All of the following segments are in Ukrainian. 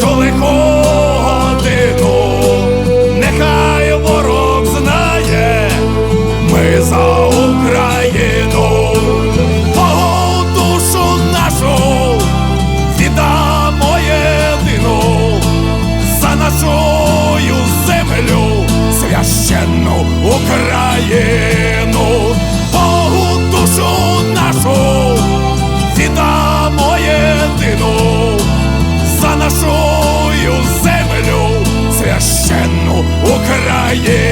цю годину, нехай ворог знає, ми за Україну, Богу душу нашу віддамо єдину за нашою землю, священну Україну, Україну.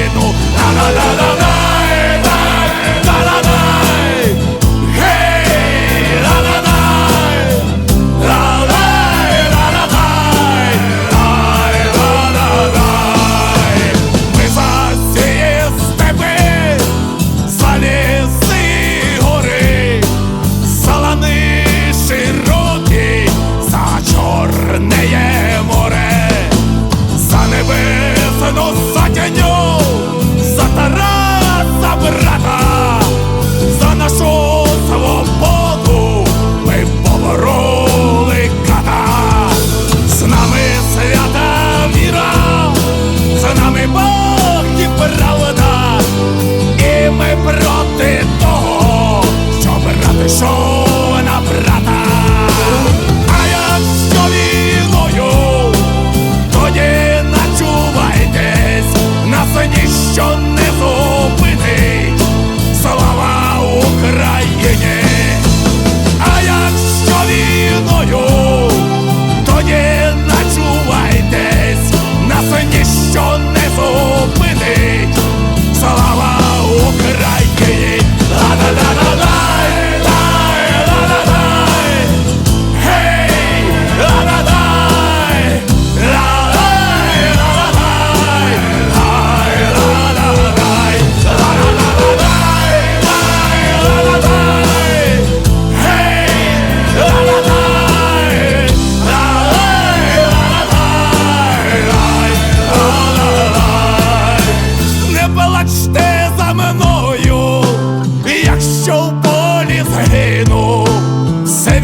So.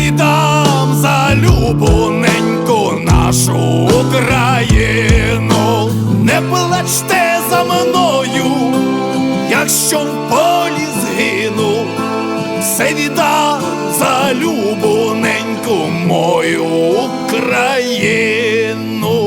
Віддам за любоненьку нашу Україну. Не плачте за мною, якщо в полі згину, все віддам за любоненьку мою Україну.